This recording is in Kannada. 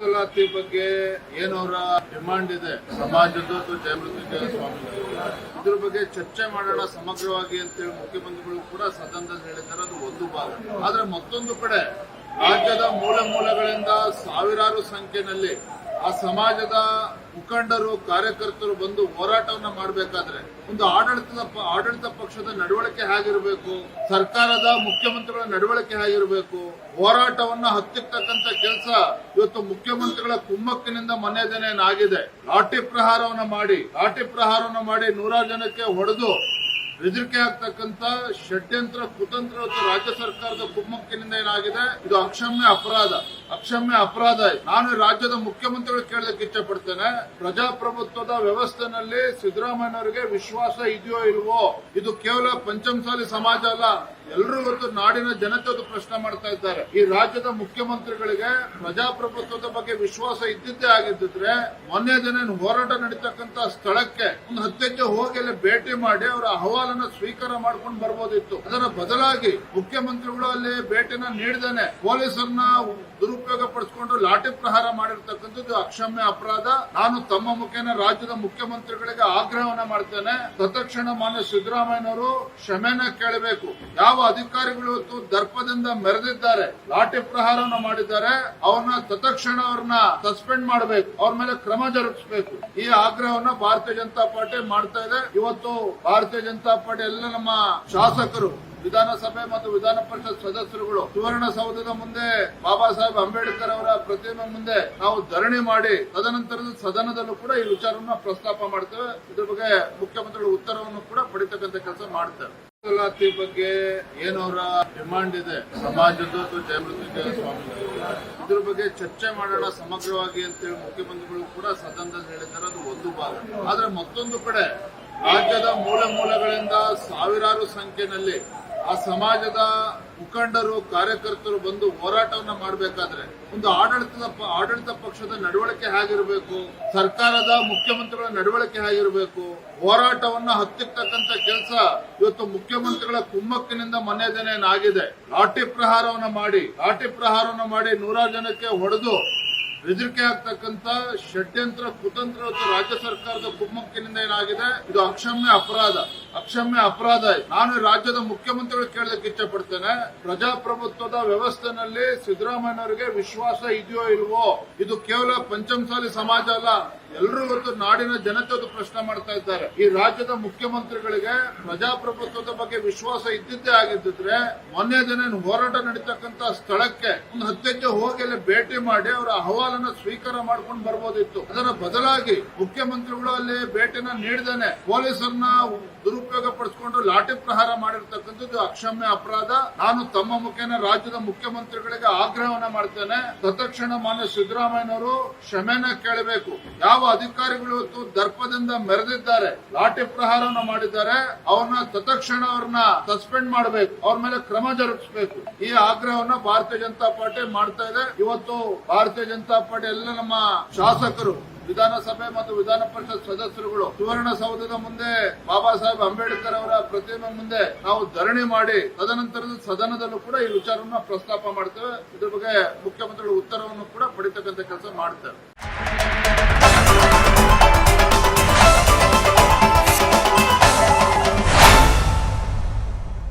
ಮೀಸಲಾತಿ ಬಗ್ಗೆ ಏನವರ ಡಿಮಾಂಡ್ ಇದೆ ಸಮಾಜದ ಅಥವಾ ಜಯಮೃತ್ಯುಂಜಯ ಸ್ವಾಮಿ ಇದ್ರ ಬಗ್ಗೆ ಚರ್ಚೆ ಮಾಡೋಣ ಸಮಗ್ರವಾಗಿ ಅಂತೇಳಿ ಮುಖ್ಯಮಂತ್ರಿಗಳು ಕೂಡ ಸದನದಲ್ಲಿ ಹೇಳಿದ್ದಾರೆ, ಅದು ಒಂದು ಭಾಗ. ಆದ್ರೆ ಮತ್ತೊಂದು ಕಡೆ ರಾಜ್ಯದ ಮೂಲ ಮೂಲಗಳಿಂದ ಸಾವಿರಾರು ಸಂಖ್ಯೆಯಲ್ಲಿ ಆ ಸಮಾಜದ ಮುಖಂಡರು, ಕಾರ್ಯಕರ್ತರು ಬಂದು ಹೋರಾಟವನ್ನ ಮಾಡಬೇಕಾದ್ರೆ ಒಂದು ಆಡಳಿತದ ಆಡಳಿತ ಪಕ್ಷದ ನಡವಳಿಕೆ ಹೇಗಿರಬೇಕು, ಸರ್ಕಾರದ ಮುಖ್ಯಮಂತ್ರಿಗಳ ನಡವಳಿಕೆ ಹೇಗಿರಬೇಕು, ಹೋರಾಟವನ್ನ ಹತ್ತಿರ್ತಕ್ಕಂಥ ಕೆಲಸ ಇವತ್ತು ಮುಖ್ಯಮಂತ್ರಿಗಳ ಕುಮ್ಮಕ್ಕಿನಿಂದ ಮನೆ ಆಗಿದೆ ಲಾಠಿ ಪ್ರಹಾರವನ್ನ ಮಾಡಿ, ಲಾಠಿ ಪ್ರಹಾರವನ್ನ ಮಾಡಿ ನೂರಾರು ಜನಕ್ಕೆ ಹೊಡೆದು ಬೆದರಿಕೆ ಆಗ್ತಕ್ಕಂತ ಷಡ್ಯಂತ್ರ, ಕುತಂತ್ರ ರಾಜ್ಯ ಸರ್ಕಾರದ ಕುಮ್ಮಕ್ಕಿನಿಂದ ಏನಾಗಿದೆ? ಇದು ಅಕ್ಷಮ್ಯ ಅಪರಾಧ. ಅಕ್ಷಮ್ಯ ಅಪರಾಧ. ನಾನು ರಾಜ್ಯದ ಮುಖ್ಯಮಂತ್ರಿಗಳು ಕೇಳಲಿಕ್ಕೆ ಇಚ್ಛೆ ಪಡ್ತೇನೆ ಪ್ರಜಾಪ್ರಭುತ್ವದ ವ್ಯವಸ್ಥೆನಲ್ಲಿ ಸಿದ್ದರಾಮಯ್ಯನವರಿಗೆ ವಿಶ್ವಾಸ ಇದೆಯೋ ಇಲ್ವೋ? ಇದು ಕೇವಲ ಪಂಚಮಸಾಲಿ ಸಮಾಜ ಅಲ್ಲ. ಎಲ್ಲರೂ ಇವತ್ತು ನಾಡಿನ ಜನತೆ ಅದು ಪ್ರಶ್ನೆ ಮಾಡ್ತಾ ಇದ್ದಾರೆ. ಈ ರಾಜ್ಯದ ಮುಖ್ಯಮಂತ್ರಿಗಳಿಗೆ ಪ್ರಜಾಪ್ರಭುತ್ವದ ಬಗ್ಗೆ ವಿಶ್ವಾಸ ಇದ್ದಿದ್ದೇ ಆಗಿದ್ದಿದ್ರೆ ಮೊನ್ನೆ ದಿನ ಹೋರಾಟ ನಡೀತಕ್ಕಂತ ಸ್ಥಳಕ್ಕೆ ಒಂದು ಹತ್ತೆಜ್ಜೆ ಹೋಗಿ ಅಲ್ಲಿ ಭೇಟಿ ಮಾಡಿ ಅವರ ಅಹವಾಲನ್ನ ಸ್ವೀಕಾರ ಮಾಡ್ಕೊಂಡು ಬರ್ಬೋದಿತ್ತು. ಅದರ ಬದಲಾಗಿ ಮುಖ್ಯಮಂತ್ರಿಗಳು ಅಲ್ಲಿ ಭೇಟಿನ ನೀಡಿದಾನೆ ಪೊಲೀಸರನ್ನ ದುರುಪಯೋಗ ಪಡಿಸಿಕೊಂಡು ಲಾಠಿ ಪ್ರಹಾರ ಮಾಡಿರ್ತಕ್ಕಂಥದ್ದು ಅಕ್ಷಮ್ಯ ಅಪರಾಧ. ನಾನು ತಮ್ಮ ಮುಖೇನ ರಾಜ್ಯದ ಮುಖ್ಯಮಂತ್ರಿಗಳಿಗೆ ಆಗ್ರಹವನ್ನ ಮಾಡ್ತೇನೆ. ತತ್ಕ್ಷಣ ಮಾನ್ಯ ಸಿದ್ದರಾಮಯ್ಯನವರು ಕ್ಷಮೆನ ಕೇಳಬೇಕು. ಯಾವ ಅಧಿಕಾರಿಗಳು ಇವತ್ತು ದರ್ಪದಿಂದ ಮೆರೆದಿದ್ದಾರೆ, ಲಾಠಿ ಪ್ರಹಾರವನ್ನು ಮಾಡಿದ್ದಾರೆ, ಅವ್ರನ್ನ ತತ್ಕ್ಷಣ ಅವ್ರನ್ನ ಸಸ್ಪೆಂಡ್ ಮಾಡಬೇಕು, ಅವ್ರ ಮೇಲೆ ಕ್ರಮ ಜರುಗಿಸಬೇಕು. ಈ ಆಗ್ರಹವನ್ನ ಭಾರತೀಯ ಜನತಾ ಪಾರ್ಟಿ ಮಾಡ್ತಾ ಇದೆ. ಇವತ್ತು ಭಾರತೀಯ ಜನತಾ ಪಾರ್ಟಿ ಎಲ್ಲ ನಮ್ಮ ಶಾಸಕರು, ವಿಧಾನಸಭೆ ಮತ್ತು ವಿಧಾನ ಪರಿಷತ್ ಸದಸ್ಯರುಗಳು ಸುವರ್ಣಸೌಧದ ಮುಂದೆ ಬಾಬಾ ಸಾಹೇಬ್ ಅಂಬೇಡ್ಕರ್ ಅವರ ಪ್ರತಿಮೆ ಮುಂದೆ ನಾವು ಧರಣಿ ಮಾಡಿ, ತದನಂತರದ ಸದನದಲ್ಲೂ ಕೂಡ ಈ ವಿಚಾರವನ್ನು ಪ್ರಸ್ತಾಪ ಮಾಡ್ತೇವೆ. ಇದ್ರ ಬಗ್ಗೆ ಮುಖ್ಯಮಂತ್ರಿಗಳ ಉತ್ತರವನ್ನು ಕೂಡ ಪಡಿತಕ್ಕಂಥ ಕೆಲಸ ಮಾಡ್ತೇವೆ. ಮೀಸಲಾತಿ ಬಗ್ಗೆ ಏನವರ ಡಿಮಾಂಡ್ ಇದೆ? ಸಮಾಜದ ಜಯಮೃತ್ಯುಂಜಯ ಸ್ವಾಮಿ ಇದ್ರ ಬಗ್ಗೆ ಚರ್ಚೆ ಮಾಡೋಣ ಸಮಗ್ರವಾಗಿ ಅಂತೇಳಿ ಮುಖ್ಯಮಂತ್ರಿಗಳು ಕೂಡ ಸದನದಲ್ಲಿ ಹೇಳಿದ್ದಾರೆ. ಅದು ಒಂದು ಭಾಗ. ಆದ್ರೆ ಮತ್ತೊಂದು ಕಡೆ ರಾಜ್ಯದ ಮೂಲ ಮೂಲಗಳಿಂದ ಸಾವಿರಾರು ಸಂಖ್ಯೆಯಲ್ಲಿ ಆ ಸಮಾಜದ ಮುಖಂಡರು, ಕಾರ್ಯಕರ್ತರು ಬಂದು ಹೋರಾಟವನ್ನ ಮಾಡಬೇಕಾದ್ರೆ ಒಂದು ಆಡಳಿತದ ಆಡಳಿತ ಪಕ್ಷದ ನಡವಳಿಕೆ ಹೇಗಿರಬೇಕು, ಸರ್ಕಾರದ ಮುಖ್ಯಮಂತ್ರಿಗಳ ನಡವಳಿಕೆ ಹೇಗಿರಬೇಕು, ಹೋರಾಟವನ್ನ ಹತ್ತಿರ್ತಕ್ಕಂತ ಕೆಲಸ ಇವತ್ತು ಮುಖ್ಯಮಂತ್ರಿಗಳ ಕುಮ್ಮಕ್ಕಿನಿಂದ ಮನೆ ಆಗಿದೆ ಲಾಠಿ ಪ್ರಹಾರವನ್ನ ಮಾಡಿ, ಲಾಠಿ ಪ್ರಹಾರವನ್ನ ಮಾಡಿ ನೂರಾರು ಜನಕ್ಕೆ ಹೊಡೆದು ಬೆದರಿಕೆ ಆಗ್ತಕ್ಕಂತ ಷಡ್ಯಂತ್ರ, ಕುತಂತ್ರ ರಾಜ್ಯ ಸರ್ಕಾರದ ಕುಮ್ಮಕ್ಕಿನಿಂದ ಏನಾಗಿದೆ? ಇದು ಅಕ್ಷಮ್ಯ ಅಪರಾಧ. ಅಕ್ಷಮ್ಯ ಅಪರಾಧ. ನಾನು ರಾಜ್ಯದ ಮುಖ್ಯಮಂತ್ರಿಗಳು ಕೇಳಲಿಕ್ಕೆ ಇಷ್ಟಪಡ್ತೇನೆ. ಪಡ್ತೇನೆ ಪ್ರಜಾಪ್ರಭುತ್ವದ ವ್ಯವಸ್ಥೆನಲ್ಲಿ ಸಿದ್ದರಾಮಯ್ಯನವರಿಗೆ ವಿಶ್ವಾಸ ಇದೆಯೋ ಇಲ್ವೋ, ಇದು ಕೇವಲ ಪಂಚಮಸಾಲಿ ಸಮಾಜ ಅಲ್ಲ. ಎಲ್ಲರೂ ಇವತ್ತು ನಾಡಿನ ಜನತೆ ಅದು ಪ್ರಶ್ನೆ ಮಾಡ್ತಾ ಇದ್ದಾರೆ. ಈ ರಾಜ್ಯದ ಮುಖ್ಯಮಂತ್ರಿಗಳಿಗೆ ಪ್ರಜಾಪ್ರಭುತ್ವದ ಬಗ್ಗೆ ವಿಶ್ವಾಸ ಇದ್ದಿದ್ದೇ ಆಗಿದ್ದಿದ್ರೆ, ಮೊನ್ನೆ ದಿನ ಹೋರಾಟ ನಡೀತಕ್ಕಂತ ಸ್ಥಳಕ್ಕೆ ಒಂದು ಹತ್ತೆಜ್ಜೆ ಹೋಗಿ ಅಲ್ಲಿ ಭೇಟಿ ಮಾಡಿ ಅವರ ಅಹವಾಲನ್ನ ಸ್ವೀಕಾರ ಮಾಡ್ಕೊಂಡು ಬರ್ಬೋದಿತ್ತು. ಅದರ ಬದಲಾಗಿ ಮುಖ್ಯಮಂತ್ರಿಗಳು ಅಲ್ಲಿ ಭೇಟಿನ ನೀಡಿದಾನೆ ಪೊಲೀಸರನ್ನ ದುರುಪಯೋಗ ಪಡಿಸಿಕೊಂಡು ಲಾಠಿ ಪ್ರಹಾರ ಮಾಡಿರ್ತಕ್ಕಂಥದ್ದು ಅಕ್ಷಮ್ಯ ಅಪರಾಧ. ನಾನು ತಮ್ಮ ಮುಖೇನ ರಾಜ್ಯದ ಮುಖ್ಯಮಂತ್ರಿಗಳಿಗೆ ಆಗ್ರಹವನ್ನ ಮಾಡ್ತೇನೆ. ತತ್ಕ್ಷಣ ಮಾನ್ಯ ಸಿದ್ದರಾಮಯ್ಯನವರು ಕ್ಷಮೆನ ಕೇಳಬೇಕು. ಯಾವ ಅಧಿಕಾರಿಗಳು ಇವತ್ತು ದರ್ಪದಿಂದ ಮೆರೆದಿದ್ದಾರೆ, ಲಾಠಿ ಪ್ರಹಾರವನ್ನು ಮಾಡಿದ್ದಾರೆ, ಅವ್ರನ್ನ ತತ್ಕ್ಷಣ ಅವ್ರನ್ನ ಸಸ್ಪೆಂಡ್ ಮಾಡಬೇಕು, ಅವ್ರ ಮೇಲೆ ಕ್ರಮ ಜರುಗಿಸಬೇಕು. ಈ ಆಗ್ರಹವನ್ನ ಭಾರತೀಯ ಜನತಾ ಪಾರ್ಟಿ ಮಾಡ್ತಾ ಇದೆ. ಇವತ್ತು ಭಾರತೀಯ ಜನತಾ ಪಾರ್ಟಿ ಎಲ್ಲ ನಮ್ಮ ಶಾಸಕರು ವಿಧಾನಸಭೆ ಮತ್ತು ವಿಧಾನ ಪರಿಷತ್ ಸದಸ್ಯರುಗಳು ಸುವರ್ಣಸೌಧದ ಮುಂದೆ ಬಾಬಾ ಸಾಹೇಬ್ ಅಂಬೇಡ್ಕರ್ ಅವರ ಪ್ರತಿಮೆ ಮುಂದೆ ನಾವು ಧರಣಿ ಮಾಡಿ ತದನಂತರದ ಸದನದಲ್ಲೂ ಕೂಡ ಈ ವಿಚಾರವನ್ನು ಪ್ರಸ್ತಾಪ ಮಾಡ್ತೇವೆ. ಇದ್ರ ಬಗ್ಗೆ ಮುಖ್ಯಮಂತ್ರಿಗಳ ಉತ್ತರವನ್ನು ಕೂಡ ಪಡಿತಕ್ಕಂಥ ಕೆಲಸ ಮಾಡ್ತೇವೆ.